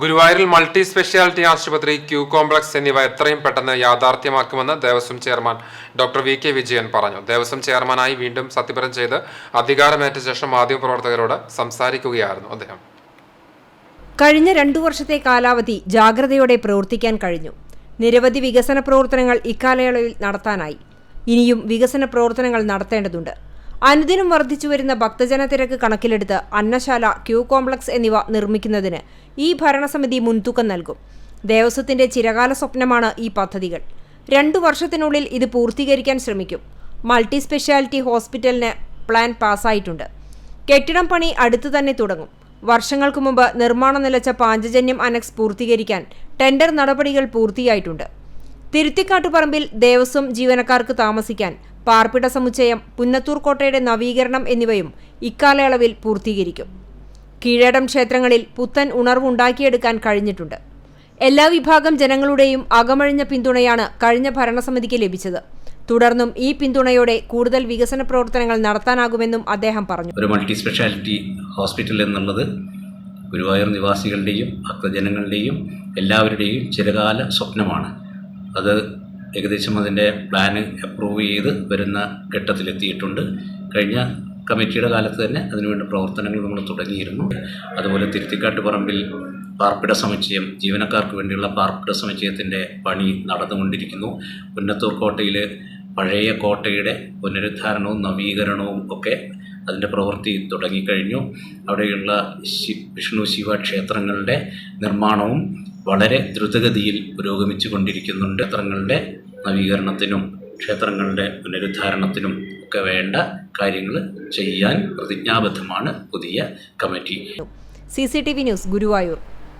ഗുരുവായൂരിൽ multi speciality ആശുപത്രി Q complex എന്നിവ എത്രയും പെട്ടെന്ന് യാഥാർത്ഥ്യമാക്കുമെന്ന് Devaswom chairman doctor V K Vijayan പറഞ്ഞു. ദേവസ്വം ചെയർമാനായി വീണ്ടും സത്യപ്രം ചെയ്ത് അധികാരമേറ്റ ശേഷം മാധ്യമപ്രവർത്തകരോട് സംസാരിക്കുകയായിരുന്നു അദ്ദേഹം. കഴിഞ്ഞ രണ്ടു വർഷത്തെ കാലാവധി ജാഗ്രതയോടെ പ്രവർത്തിക്കാൻ കഴിഞ്ഞു. നിരവധി വികസന പ്രവർത്തനങ്ങൾ ഇക്കാലയളവിൽ നടത്താനായി. ഇനിയും വികസന പ്രവർത്തനങ്ങൾ നടത്തേണ്ടതുണ്ട്. അനുദിനം വർദ്ധിച്ചു വരുന്ന ഭക്തജന തിരക്ക് കണക്കിലെടുത്ത് അന്നശാല ക്യൂ കോംപ്ലക്സ് എന്നിവ നിർമ്മിക്കുന്നതിന് ഈ ഭരണസമിതി മുൻതൂക്കം നൽകും. ദേവസ്വത്തിന്റെ ചിരകാല സ്വപ്നമാണ് ഈ പദ്ധതികൾ. രണ്ടു വർഷത്തിനുള്ളിൽ ഇത് പൂർത്തീകരിക്കാൻ ശ്രമിക്കും. മൾട്ടി സ്പെഷ്യാലിറ്റി ഹോസ്പിറ്റലിന് പ്ലാൻ പാസ്സായിട്ടുണ്ട്. കെട്ടിടം പണി അടുത്തു തന്നെ തുടങ്ങും. വർഷങ്ങൾക്ക് മുമ്പ് നിർമ്മാണം നിലച്ച പാഞ്ചജന്യം അനക്സ് പൂർത്തീകരിക്കാൻ ടെൻഡർ നടപടികൾ പൂർത്തിയായിട്ടുണ്ട്. തിരുത്തിക്കാട്ടുപറമ്പിൽ ദേവസ്വം ജീവനക്കാർക്ക് താമസിക്കാൻ പാർപ്പിട സമുച്ചയം പുന്നത്തൂർ കോട്ടയുടെ നവീകരണം എന്നിവയും ഇക്കാലയളവിൽ പൂർത്തീകരിക്കും. കീഴടം ക്ഷേത്രങ്ങളിൽ പുത്തൻ ഉണർവുണ്ടാക്കിയെടുക്കാൻ കഴിഞ്ഞിട്ടുണ്ട്. എല്ലാ വിഭാഗം ജനങ്ങളുടെയും അകമഴിഞ്ഞ പിന്തുണയാണ് കഴിഞ്ഞ ഭരണസമിതിക്ക് ലഭിച്ചത്. തുടർന്നും ഈ പിന്തുണയോടെ കൂടുതൽ വികസന പ്രവർത്തനങ്ങൾ നടത്താനാകുമെന്നും അദ്ദേഹം പറഞ്ഞു. ഒരു മൾട്ടി സ്പെഷ്യാലിറ്റി ഹോസ്പിറ്റൽ എന്നുള്ളത് ഗുരുവായൂർ നിവാസികളുടെയും ഭക്തജനങ്ങളുടെയും എല്ലാവരുടെയും ചിരകാല സ്വപ്നമാണ്. അത് ഏകദേശം അതിന്റെ പ്ലാന് അപ്രൂവ് ചെയ്ത് വരുന്ന ഘട്ടത്തിലെത്തിയിട്ടുണ്ട്. കഴിഞ്ഞ കമ്മിറ്റിയുടെ കാലത്ത് തന്നെ അതിനുവേണ്ട പ്രവർത്തനങ്ങൾ നമ്മൾ തുടങ്ങിയിരുന്നു. അതുപോലെ തിരുത്തിക്കാട്ട് പറമ്പിൽ പാർപ്പിട സമുച്ചയം ജീവനക്കാർക്ക് വേണ്ടിയുള്ള പാർപ്പിട സമുച്ചയത്തിന്റെ പണി നടന്നുകൊണ്ടിരിക്കുന്നു. പുന്നത്തൂർ കോട്ടയിൽ പഴയ കോട്ടയുടെ പുനരുദ്ധാരണവും നവീകരണവും ഒക്കെ അതിന്റെ പ്രവൃത്തി തുടങ്ങിക്കഴിഞ്ഞു. അവിടെയുള്ള വിഷ്ണു ശിവ ക്ഷേത്രങ്ങളുടെ നിർമ്മാണവും വളരെ ദ്രുതഗതിയിൽ പുരോഗമിച്ചു കൊണ്ടിരിക്കുന്നുണ്ട് ക്ഷേത്രങ്ങളുടെ നവീകരണത്തിനും ക്ഷേത്രങ്ങളുടെ പുനരുദ്ധാരണത്തിനും ഒക്കെ വേണ്ട കാര്യങ്ങൾ ചെയ്യാൻ പ്രതിജ്ഞാബദ്ധമാണ് പുതിയ കമ്മിറ്റി. C news Guruvayur.